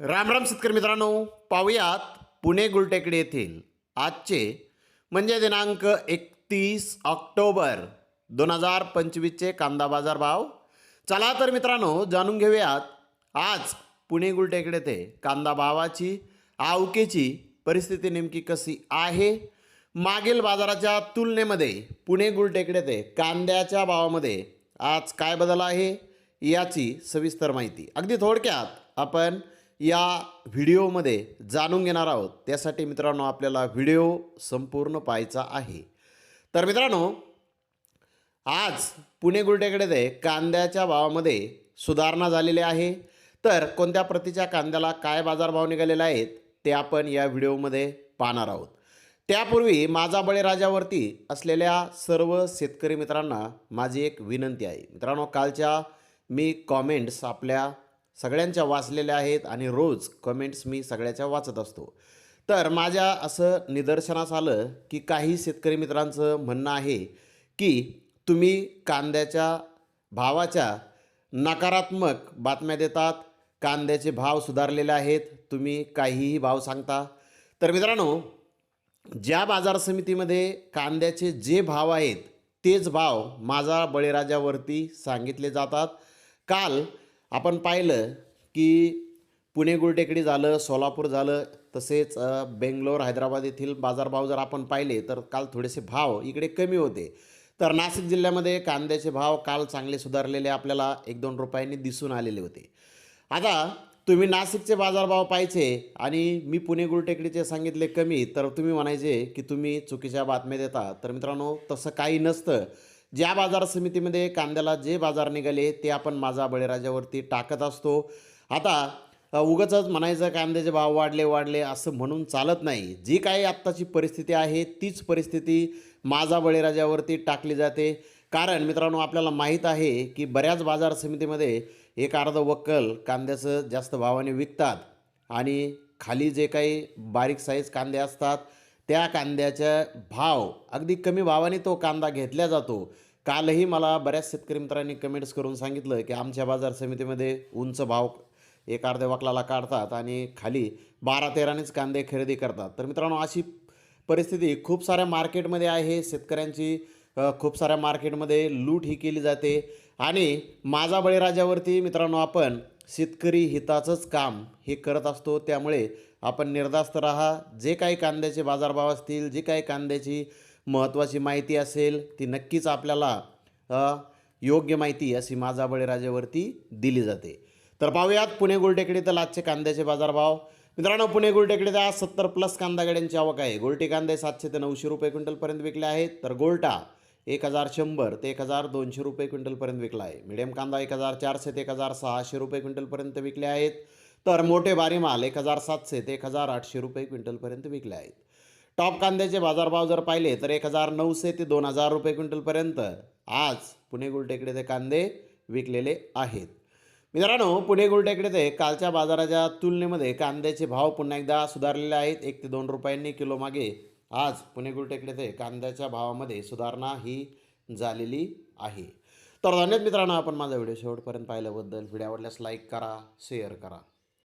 राम राम शेतकरी मित्रांनो पाहूयात पुणे गुलटेकडी येथील आजचे म्हणजे दिनांक एकतीस ऑक्टोबर दोन हजार पंचवीसचे कांदा बाजार भाव. चला तर मित्रांनो जाणून घेऊयात आज पुणे गुलटेकडे ते कांदा भावाची आवकेची परिस्थिती नेमकी कशी आहे? मागील बाजाराच्या तुलनेमध्ये पुणे गुलटेकडे ते कांद्याच्या भावामध्ये आज काय बदल आहे? याची सविस्तर माहिती. अगदी थोडक्यात आपण या व्हिडिओमध्ये जाणून घेणार आहोत. त्यासाठी मित्रांनो आपल्याला व्हिडिओ संपूर्ण पाहायचा आहे. तर मित्रांनो आज पुणे गुलटेकडे ते कांद्याच्या भावामध्ये सुधारणा झालेली आहे. तर कोणत्या प्रतीच्या कांद्याला काय बाजारभाव निघालेले आहेत ते आपण या व्हिडिओमध्ये पाहणार आहोत. त्यापूर्वी माझा बळीराजावरती असलेल्या सर्व शेतकरी मित्रांना माझी एक विनंती आहे. मित्रांनो कालच्या मी कॉमेंट्स आपल्या सगळ्यांच्या वाचलेल्या आहेत आणि रोज कमेंट्स मी सगळ्याच्या वाचत असतो. तर माझ्या असं निदर्शनास आलं की काही शेतकरी मित्रांचं म्हणणं आहे की तुम्ही कांद्याच्या भावाच्या नकारात्मक बातम्या देतात कांद्याचे भाव सुधारलेले आहेत तुम्ही काहीही भाव सांगता. तर मित्रांनो ज्या बाजार समितीमध्ये कांद्याचे जे भाव आहेत तेच भाव माझा बळीराजावरती सांगितले जातात. काल आपण पाहिलं की पुणे गुलटेकडी झालं सोलापूर झालं तसेच बेंगलोर हैदराबाद येथील बाजारभाव जर आपण पाहिले तर काल थोडेसे भाव इकडे कमी होते. तर नाशिक जिल्ह्यामध्ये कांद्याचे भाव काल चांगले सुधारलेले आपल्याला एक दोन रुपयांनी दिसून आलेले होते. आता तुम्ही नाशिकचे बाजारभाव पाहिजे आणि मी पुणे गुलटेकडीचे सांगितले कमी तर तुम्ही म्हणायचे की तुम्ही चुकीच्या बातम्या देता. तर मित्रांनो तसं काही नसतं. ज्या बाजार समितीमध्ये कांद्याला जे बाजार निघाले ते आपण माझा बळीराजावरती टाकत असतो. आता उगाचच म्हणायचं कांद्याचे भाव वाढले वाढले असं म्हणून चालत नाही. जी काही आत्ताची परिस्थिती आहे तीच परिस्थिती माझा बळीराजावरती टाकली जाते. कारण मित्रांनो आपल्याला माहीत आहे की बऱ्याच बाजार समितीमध्ये एक अर्ध वक्कल कांद्याचं जास्त भावाने विकतात आणि खाली जे काही बारीक साईज कांदे असतात त्या कांद्याचा भाव अगदी कमी भावाने तो कांदा घेतला जातो. कालही मला बऱ्याच शेतकरी मित्रांनी कमेंट्स करून सांगितलं की आमच्या बाजार समितीमध्ये उंच भाव एक अर्ध्या वकलाला काढतात आणि खाली बारा तेरानेच कांदे खरेदी करतात. तर मित्रांनो अशी परिस्थिती खूप साऱ्या मार्केटमध्ये आहे. शेतकऱ्यांची खूप साऱ्या मार्केटमध्ये लूट ही केली जाते. आणि माझा बळीराजावरती मित्रांनो आपण शेतकरी हिताचंच काम हे करत असतो. त्यामुळे आपण निर्धास्त राहा. जे काही कांद्याचे बाजारभाव असतील जे काही कांद्याची महत्त्वाची माहिती असेल ती नक्कीच आपल्याला योग्य माहिती अशी माझा बळीराजावरती दिली जाते. तर पाहूयात पुणे गुलटेकडी तर आजचे कांद्याचे बाजारभाव. मित्रांनो पुणे गुलटेकडे आज सत्तर प्लस कांदा गाड्यांची आवक आहे. गोलटे कांदे सातशे ते नऊशे रुपये क्विंटलपर्यंत विकले आहेत. तर गोल्टा एक हजार शंभर ते एक हजार दोनशे रुपये क्विंटलपर्यंत विकला आहे. मिडियम कांदा एक हजार चारशे ते एक हजार सहाशे रुपये क्विंटलपर्यंत विकले आहेत. तर मोठे भारी माल एक हजार सातशे ते एक हजार आठशे रुपये क्विंटलपर्यंत विकले आहेत. टॉप कांद्याचे बाजारभाव जर पाहिले तर एक हजार नऊशे ते दोन हजार रुपये क्विंटलपर्यंत आज पुणे गुलटेकडे ते कांदे विकलेले आहेत. मित्रांनो पुणे गुलटेकडे ते कालच्या बाजाराच्या तुलनेमध्ये कांद्याचे भाव पुन्हा एकदा सुधारलेले आहेत. एक ते दोन रुपयांनी किलो मागे आज पुणे गुलटेकडे ते कांद्याच्या भावामध्ये सुधारणा ही झालेली आहे. तर धन्यवाद मित्रांनो आपण माझा व्हिडिओ शेवटपर्यंत पाहिल्याबद्दल. व्हिडिओ आवडल्यास लाईक करा शेअर करा.